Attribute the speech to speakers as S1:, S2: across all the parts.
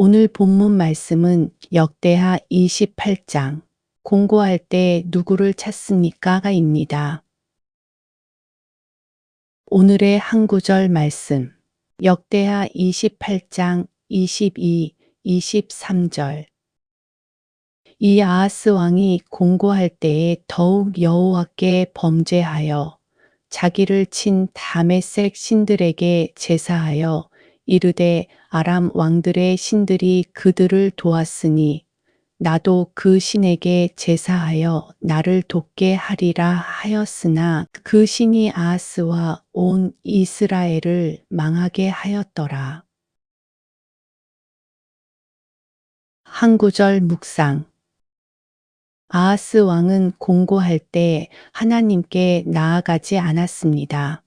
S1: 오늘 본문 말씀은 역대하 28장 공고할 때 누구를 찾습니까?가 입니다. 오늘의 한 구절 말씀 역대하 28장 22, 23절 이 아하스 왕이 공고할 때에 더욱 여호와께 범죄하여 자기를 친 다메섹 신들에게 제사하여 이르되 아람 왕들의 신들이 그들을 도왔으니 나도 그 신에게 제사하여 나를 돕게 하리라 하였으나 그 신이 아하스와 온 이스라엘을 망하게 하였더라. 한 구절 묵상 아하스 왕은 공고할 때 하나님께 나아가지 않았습니다.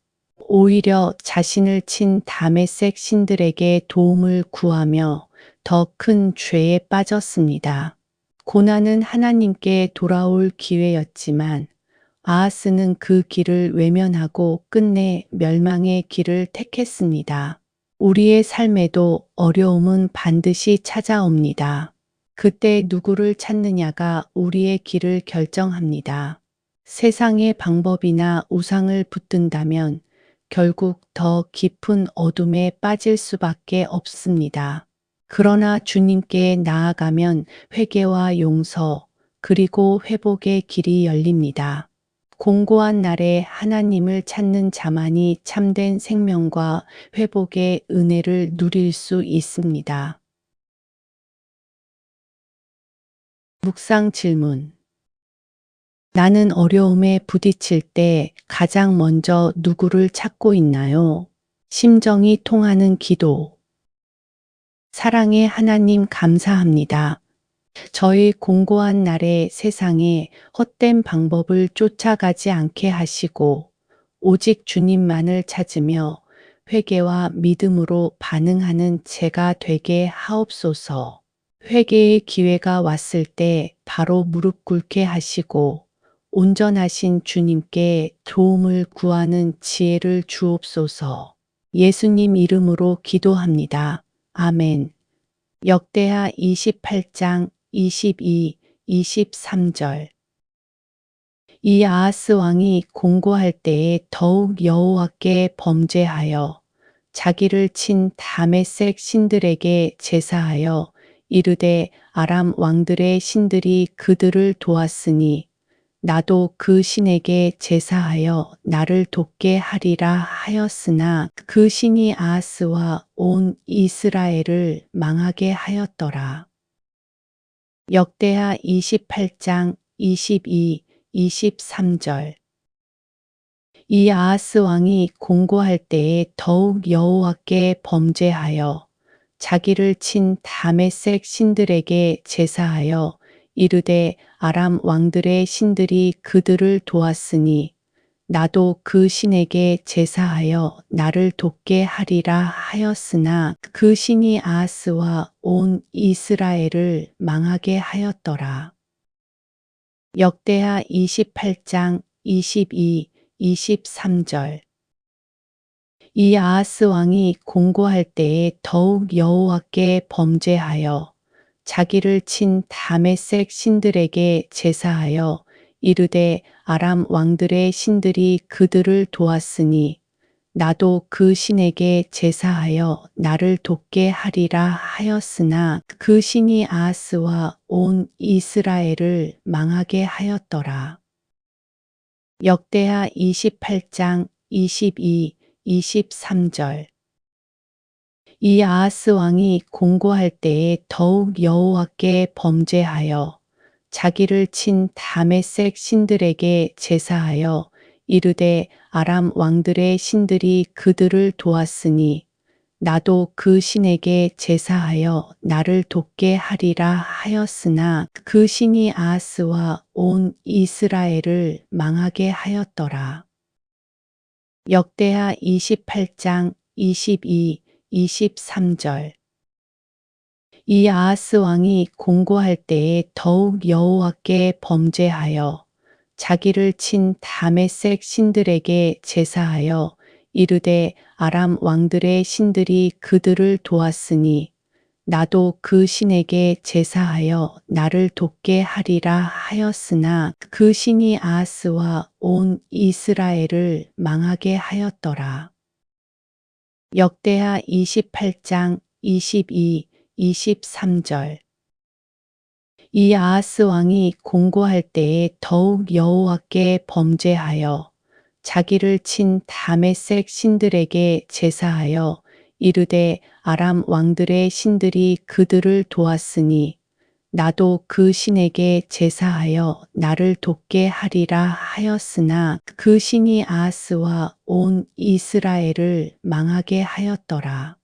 S1: 오히려 자신을 친 다메섹 신들에게 도움을 구하며 더 큰 죄에 빠졌습니다. 고난은 하나님께 돌아올 기회였지만 아하스는 그 길을 외면하고 끝내 멸망의 길을 택했습니다. 우리의 삶에도 어려움은 반드시 찾아옵니다. 그때 누구를 찾느냐가 우리의 길을 결정합니다. 세상의 방법이나 우상을 붙든다면 결국 더 깊은 어둠에 빠질 수밖에 없습니다. 그러나 주님께 나아가면 회개와 용서, 그리고 회복의 길이 열립니다. 공고한 날에 하나님을 찾는 자만이 참된 생명과 회복의 은혜를 누릴 수 있습니다. 묵상 질문. 나는 어려움에 부딪힐 때 가장 먼저 누구를 찾고 있나요? 심정이 통하는 기도. 사랑의 하나님 감사합니다. 저희 공고한 날에 세상에 헛된 방법을 쫓아가지 않게 하시고 오직 주님만을 찾으며 회개와 믿음으로 반응하는 제가 되게 하옵소서. 회개의 기회가 왔을 때 바로 무릎 꿇게 하시고 온전하신 주님께 도움을 구하는 지혜를 주옵소서. 예수님 이름으로 기도합니다. 아멘. 역대하 28장 22, 23절 이 아하스 왕이 공고할 때에 더욱 여호와께 범죄하여 자기를 친 다메섹 신들에게 제사하여 이르되 아람 왕들의 신들이 그들을 도왔으니 나도 그 신에게 제사하여 나를 돕게 하리라 하였으나 그 신이 아하스와 온 이스라엘을 망하게 하였더라. 역대하 28장 22, 23절 이 아하스 왕이 공고할 때에 더욱 여호와께 범죄하여 자기를 친 다메섹 신들에게 제사하여 이르되 아람 왕들의 신들이 그들을 도왔으니 나도 그 신에게 제사하여 나를 돕게 하리라 하였으나 그 신이 아하스와 온 이스라엘을 망하게 하였더라. 역대하 28장 22, 23절 이 아하스 왕이 공고할 때에 더욱 여호와께 범죄하여 자기를 친 다메섹 신들에게 제사하여 이르되 아람 왕들의 신들이 그들을 도왔으니 나도 그 신에게 제사하여 나를 돕게 하리라 하였으나 그 신이 아하스와 온 이스라엘을 망하게 하였더라. 역대하 28장 22, 23절 이 아하스 왕이 공고할 때에 더욱 여호와께 범죄하여 자기를 친 다메섹 신들에게 제사하여 이르되 아람 왕들의 신들이 그들을 도왔으니 나도 그 신에게 제사하여 나를 돕게 하리라 하였으나 그 신이 아하스와 온 이스라엘을 망하게 하였더라. 역대하 28장 22, 23절 이 아하스 왕이 공고할 때에 더욱 여호와께 범죄하여 자기를 친 다메섹 신들에게 제사하여 이르되 아람 왕들의 신들이 그들을 도왔으니 나도 그 신에게 제사하여 나를 돕게 하리라 하였으나 그 신이 아하스와 온 이스라엘을 망하게 하였더라. 역대하 28장 22, 23절. 이 아하스 왕이 공고할 때에 더욱 여호와께 범죄하여 자기를 친 다메섹 신들에게 제사하여 이르되 아람 왕들의 신들이 그들을 도왔으니 나도 그 신에게 제사하여 나를 돕게 하리라 하였으나 그 신이 아하스와 온 이스라엘을 망하게 하였더라.